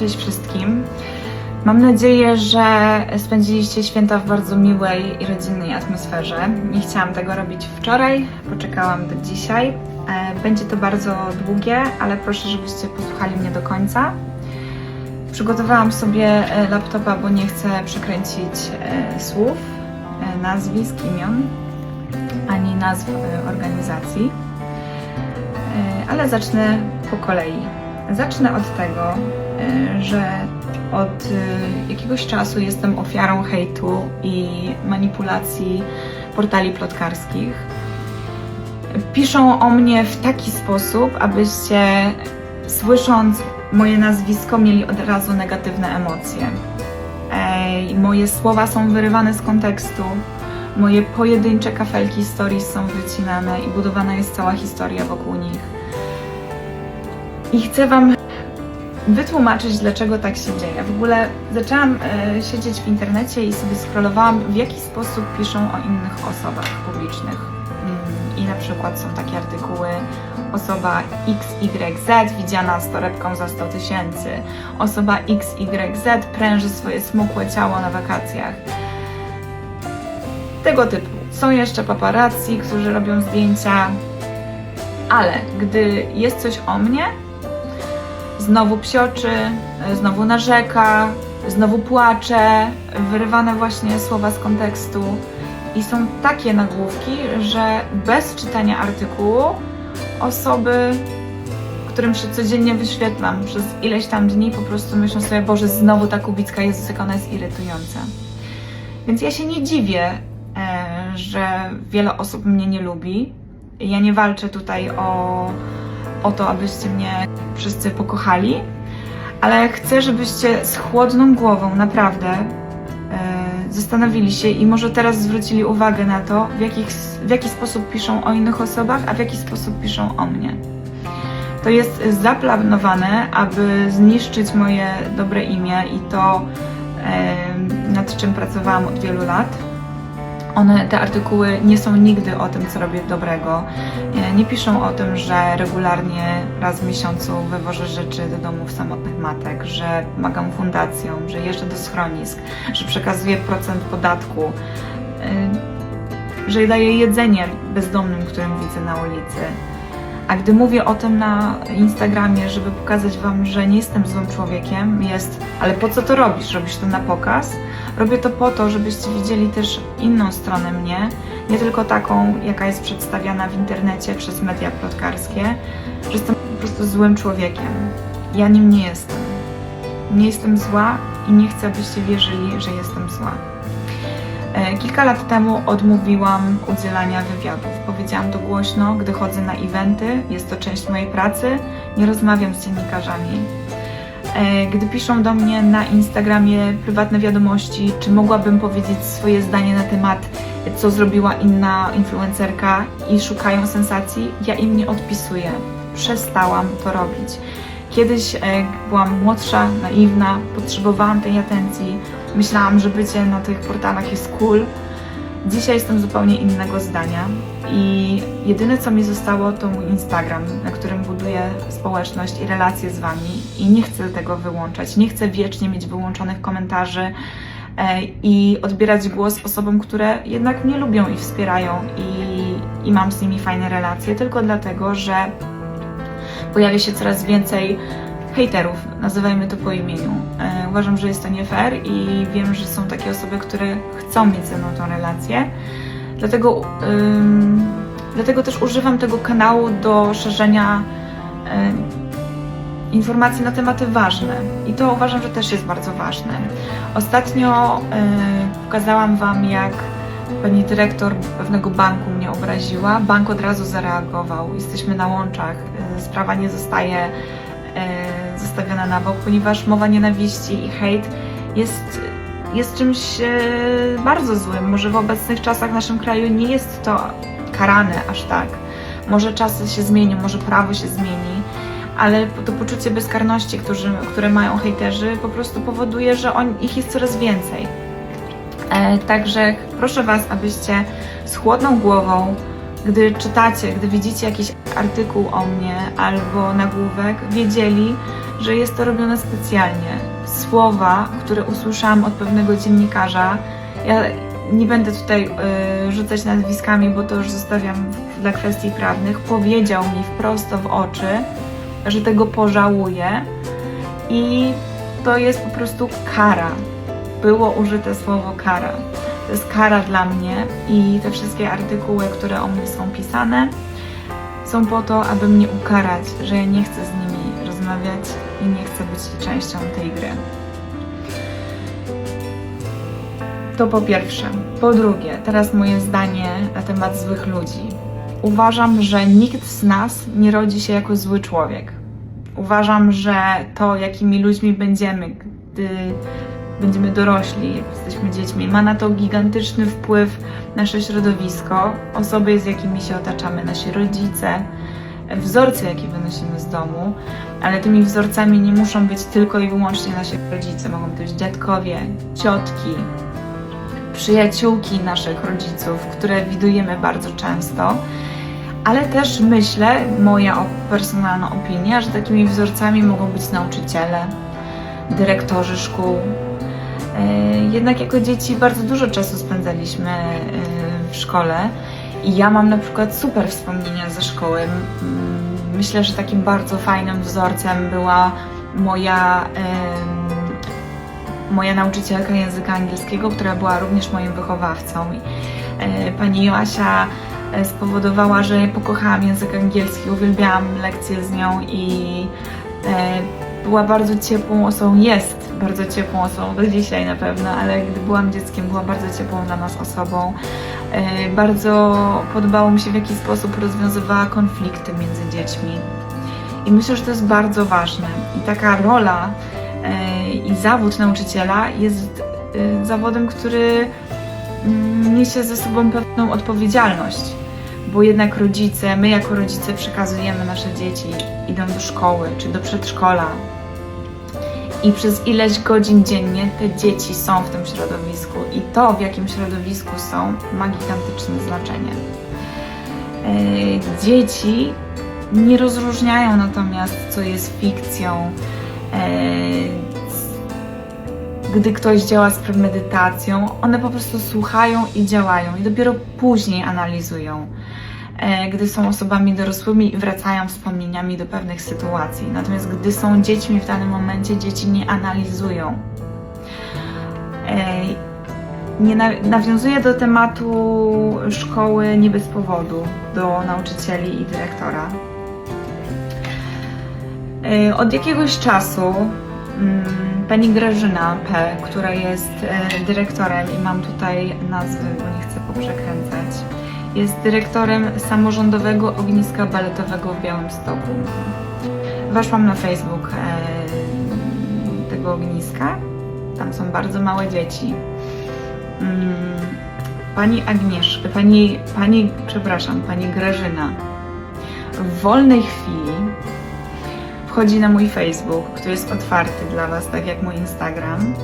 Cześć wszystkim. Mam nadzieję, że spędziliście święta w bardzo miłej i rodzinnej atmosferze. Nie chciałam tego robić wczoraj, poczekałam do dzisiaj. E, Będzie to bardzo długie, ale proszę, żebyście posłuchali mnie do końca. Przygotowałam sobie e, laptopa, bo nie chcę przekręcić e, słów, nazwisk, imion, ani nazw organizacji. Ale zacznę po kolei. Zacznę od tego, e, że od e, jakiegoś czasu jestem ofiarą hejtu i manipulacji portali plotkarskich. Piszą o mnie w taki sposób, abyście słysząc moje nazwisko mieli od razu negatywne emocje. Ej, moje słowa są wyrywane z kontekstu, moje pojedyncze kafelki stories są wycinane i budowana jest cała historia wokół nich. I chcę Wam wytłumaczyć, dlaczego tak się dzieje. W ogóle zaczęłam e, siedzieć w internecie i sobie scrollowałam, w jaki sposób piszą o innych osobach publicznych. Mm, I na przykład są takie artykuły osoba XYZ widziana z torebką za 100 tysięcy, osoba XYZ pręży swoje smukłe ciało na wakacjach. Tego typu. Są jeszcze paparazzi, którzy robią zdjęcia, ale gdy jest coś o mnie, znowu psioczy, znowu narzeka, znowu płacze, wyrywane właśnie słowa z kontekstu. I są takie nagłówki, że bez czytania artykułu osoby, którym się codziennie wyświetlam przez ileś tam dni, po prostu myślą sobie, Boże, znowu ta Kubicka, Jezus, jak ona jest irytująca. Więc ja się nie dziwię, e, że wiele osób mnie nie lubi. Ja nie walczę tutaj o, o to, abyście mnie wszyscy pokochali, ale chcę, żebyście z chłodną głową naprawdę e, zastanowili się i może teraz zwrócili uwagę na to, w, jakich, w jaki sposób piszą o innych osobach, a w jaki sposób piszą o mnie. To jest zaplanowane, aby zniszczyć moje dobre imię i to, e, nad czym pracowałam od wielu lat. One, te artykuły nie są nigdy o tym, co robię dobrego. E, Nie piszą o tym, że regularnie raz w miesiącu wywożę rzeczy do domów samotnych matek, że pomagam fundacjom, że jeżdżę do schronisk, że przekazuję procent podatku, e, że daję jedzenie bezdomnym, którym widzę na ulicy. A gdy mówię o tym na Instagramie, żeby pokazać Wam, że nie jestem złym człowiekiem, jest, ale po co to robisz? Robisz to na pokaz? Robię to po to, żebyście widzieli też inną stronę mnie, nie tylko taką, jaka jest przedstawiana w internecie przez media plotkarskie, że jestem po prostu złym człowiekiem. Ja nim nie jestem. Nie jestem zła i nie chcę, abyście wierzyli, że jestem zła. E, Kilka lat temu odmówiłam udzielania wywiadów. Powiedziałam to głośno, gdy chodzę na eventy, jest to część mojej pracy, nie rozmawiam z dziennikarzami. E, Gdy piszą do mnie na Instagramie prywatne wiadomości, czy mogłabym powiedzieć swoje zdanie na temat, co zrobiła inna influencerka i szukają sensacji, ja im nie odpisuję. Przestałam to robić. Kiedyś, e, byłam młodsza, naiwna, potrzebowałam tej atencji, myślałam, że bycie na tych portalach jest cool. Dzisiaj jestem zupełnie innego zdania i jedyne co mi zostało to mój Instagram, na którym buduję społeczność i relacje z Wami i nie chcę tego wyłączać. Nie chcę wiecznie mieć wyłączonych komentarzy e, i odbierać głos osobom, które jednak mnie lubią i wspierają i, i mam z nimi fajne relacje, tylko dlatego, że pojawia się coraz więcej hejterów, nazywajmy to po imieniu. E, uważam, że jest to nie fair i wiem, że są takie osoby, które chcą mieć ze mną tą relację. Dlatego, ym, dlatego też używam tego kanału do szerzenia ym, informacji na tematy ważne. I to uważam, że też jest bardzo ważne. Ostatnio y, pokazałam Wam, jak pani dyrektor pewnego banku mnie obraziła. Bank od razu zareagował. Jesteśmy na łączach. Y, sprawa nie zostaje y, zostawiona na bok, ponieważ mowa nienawiści i hejt jest, jest czymś y, bardzo złym. Może w obecnych czasach w naszym kraju nie jest to karane aż tak. Może czasy się zmienią, może prawo się zmieni, ale to poczucie bezkarności, którzy, które mają hejterzy, po prostu powoduje, że on, ich jest coraz więcej. E, Także proszę Was, abyście z chłodną głową, gdy czytacie, gdy widzicie jakiś artykuł o mnie albo nagłówek, wiedzieli, że jest to robione specjalnie. Słowa, które usłyszałam od pewnego dziennikarza, ja nie będę tutaj y, rzucać nazwiskami, bo to już zostawiam dla kwestii prawnych, powiedział mi wprost w oczy, że tego pożałuje i to jest po prostu kara. Było użyte słowo kara. To jest kara dla mnie i te wszystkie artykuły, które o mnie są pisane, są po to, aby mnie ukarać, że ja nie chcę z nimi rozmawiać i nie chcę być częścią tej gry. To po pierwsze. Po drugie, teraz moje zdanie na temat złych ludzi. Uważam, że nikt z nas nie rodzi się jako zły człowiek. Uważam, że to, jakimi ludźmi będziemy, gdy będziemy dorośli, jesteśmy dziećmi, ma na to gigantyczny wpływ nasze środowisko, osoby, z jakimi się otaczamy, nasi rodzice, wzorce, jakie wynosimy z domu, ale tymi wzorcami nie muszą być tylko i wyłącznie nasi rodzice. Mogą być dziadkowie, ciotki, przyjaciółki naszych rodziców, które widujemy bardzo często. Ale też myślę, moja personalna opinia, że takimi wzorcami mogą być nauczyciele, dyrektorzy szkół. E, Jednak jako dzieci bardzo dużo czasu spędzaliśmy e, w szkole i ja mam na przykład super wspomnienia ze szkoły. Myślę, że takim bardzo fajnym wzorcem była moja, moja nauczycielka języka angielskiego, która była również moim wychowawcą. E, Pani Joasia spowodowała, że pokochałam język angielski, uwielbiałam lekcje z nią i była bardzo ciepłą osobą, jest bardzo ciepłą osobą do dzisiaj na pewno, ale gdy byłam dzieckiem, była bardzo ciepłą dla nas osobą. E, Bardzo podobało mi się, w jaki sposób rozwiązywała konflikty między dziećmi. I myślę, że to jest bardzo ważne. I taka rola e, i zawód nauczyciela jest e, zawodem, który mm, niesie ze sobą pewną odpowiedzialność, bo jednak rodzice, my jako rodzice przekazujemy nasze dzieci, idą do szkoły czy do przedszkola i przez ileś godzin dziennie te dzieci są w tym środowisku i to, w jakim środowisku są, ma gigantyczne znaczenie. E, Dzieci nie rozróżniają natomiast, co jest fikcją. E, Gdy ktoś działa z premedytacją, one po prostu słuchają i działają, i dopiero później analizują. E, Gdy są osobami dorosłymi i wracają wspomnieniami do pewnych sytuacji. Natomiast gdy są dziećmi w danym momencie, dzieci nie analizują. E, Nie na, nawiązuję do tematu szkoły nie bez powodu, do nauczycieli i dyrektora. E, Od jakiegoś czasu mm, pani Grażyna P., która jest dyrektorem i mam tutaj nazwy, bo nie chcę poprzekręcać, jest dyrektorem samorządowego ogniska baletowego w Białymstoku. Weszłam na Facebook e, tego ogniska. Tam są bardzo małe dzieci. Mm, Pani Agnieszka, pani, pani, przepraszam, pani Grażyna w wolnej chwili wchodzi na mój Facebook, który jest otwarty dla Was, tak jak mój Instagram,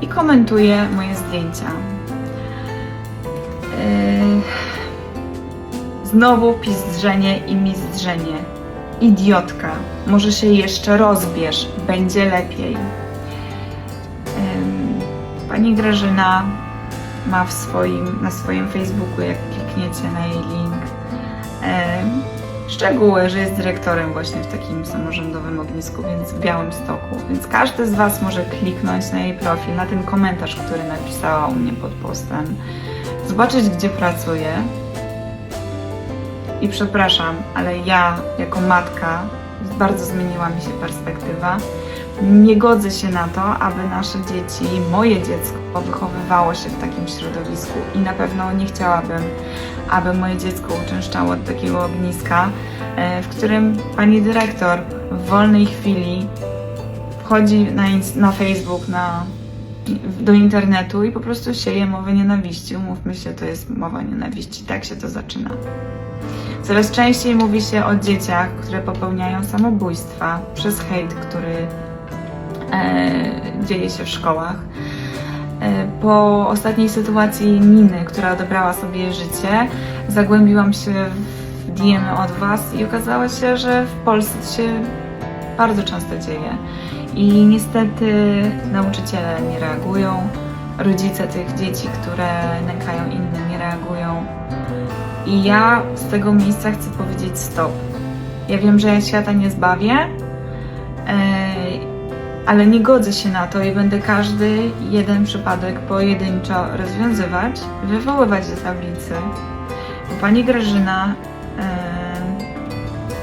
i komentuje moje zdjęcia. Yy, Znowu pizdrzenie i mizdrzenie. Idiotka, może się jeszcze rozbierz, będzie lepiej. Pani Grażyna ma w swoim, na swoim Facebooku, jak klikniecie na jej link, szczegóły, że jest dyrektorem właśnie w takim samorządowym ognisku, więc w Białymstoku. Więc każdy z Was może kliknąć na jej profil, na ten komentarz, który napisała u mnie pod postem, zobaczyć, gdzie pracuje. I przepraszam, ale ja jako matka bardzo zmieniła mi się perspektywa. Nie godzę się na to, aby nasze dzieci, moje dziecko, wychowywało się w takim środowisku i na pewno nie chciałabym, aby moje dziecko uczęszczało do takiego ogniska, e, w którym pani dyrektor w wolnej chwili wchodzi na, na Facebook, na, do internetu i po prostu sieje mowę nienawiści. Umówmy się, to jest mowa nienawiści, tak się to zaczyna. Coraz częściej mówi się o dzieciach, które popełniają samobójstwa przez hejt, który e, dzieje się w szkołach. E, po ostatniej sytuacji Niny, która odebrała sobie życie, zagłębiłam się w DM od Was i okazało się, że w Polsce się bardzo często dzieje. I niestety nauczyciele nie reagują, rodzice tych dzieci, które nękają reagują. I ja z tego miejsca chcę powiedzieć stop. Ja wiem, że ja świata nie zbawię, e, ale nie godzę się na to i będę każdy jeden przypadek pojedynczo rozwiązywać, wywoływać do tablicy. Bo pani Grażyna e,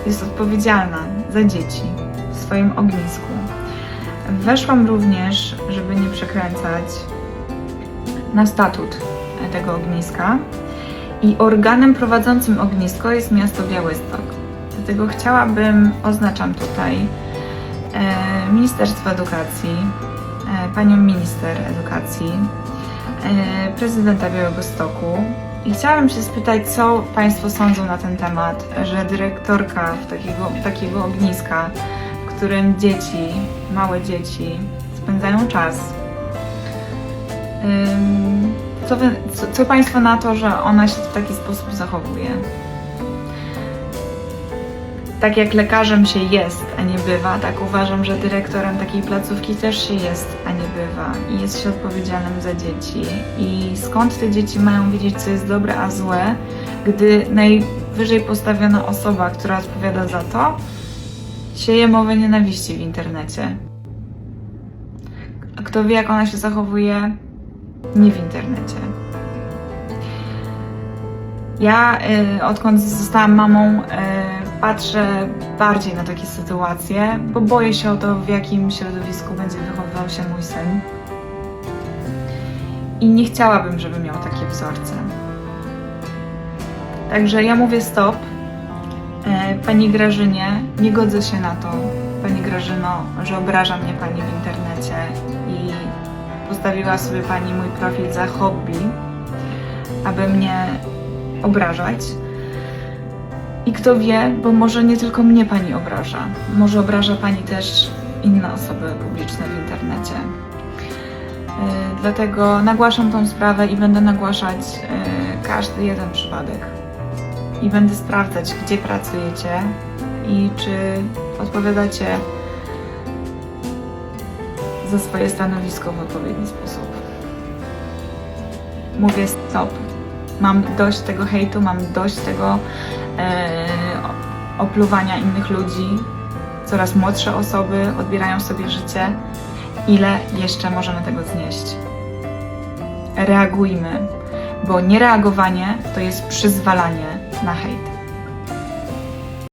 jest odpowiedzialna za dzieci w swoim ognisku. Weszłam również, żeby nie przekręcać, na statut tego ogniska i organem prowadzącym ognisko jest miasto Białystok. Dlatego chciałabym, oznaczam tutaj e, Ministerstwo Edukacji, e, panią minister edukacji, e, prezydenta Białegostoku i chciałabym się spytać, co Państwo sądzą na ten temat, że dyrektorka takiego, takiego ogniska, w którym dzieci, małe dzieci spędzają czas, ym, co, wy, co, co Państwo na to, że ona się w taki sposób zachowuje? Tak jak lekarzem się jest, a nie bywa, tak uważam, że dyrektorem takiej placówki też się jest, a nie bywa. I jest się odpowiedzialnym za dzieci. I skąd te dzieci mają wiedzieć, co jest dobre, a złe, gdy najwyżej postawiona osoba, która odpowiada za to, sieje mowę nienawiści w internecie. A kto wie, jak ona się zachowuje, nie w internecie. Ja, y, odkąd zostałam mamą, y, patrzę bardziej na takie sytuacje, bo boję się o to, w jakim środowisku będzie wychowywał się mój syn. I nie chciałabym, żeby miał takie wzorce. Także ja mówię stop. E, Pani Grażynie, nie godzę się na to, Pani Grażyno, że obraża mnie Pani w internecie i postawiła sobie Pani mój profil za hobby, aby mnie obrażać. I kto wie, bo może nie tylko mnie Pani obraża, może obraża Pani też inne osoby publiczne w internecie. E, Dlatego nagłaszam tą sprawę i będę nagłaszać e, każdy jeden przypadek. I będę sprawdzać, gdzie pracujecie i czy odpowiadacie za swoje stanowisko w odpowiedni sposób. Mówię stop. Mam dość tego hejtu, mam dość tego e, opluwania innych ludzi. Coraz młodsze osoby odbierają sobie życie. Ile jeszcze możemy tego znieść? Reagujmy, bo niereagowanie to jest przyzwalanie na hejt.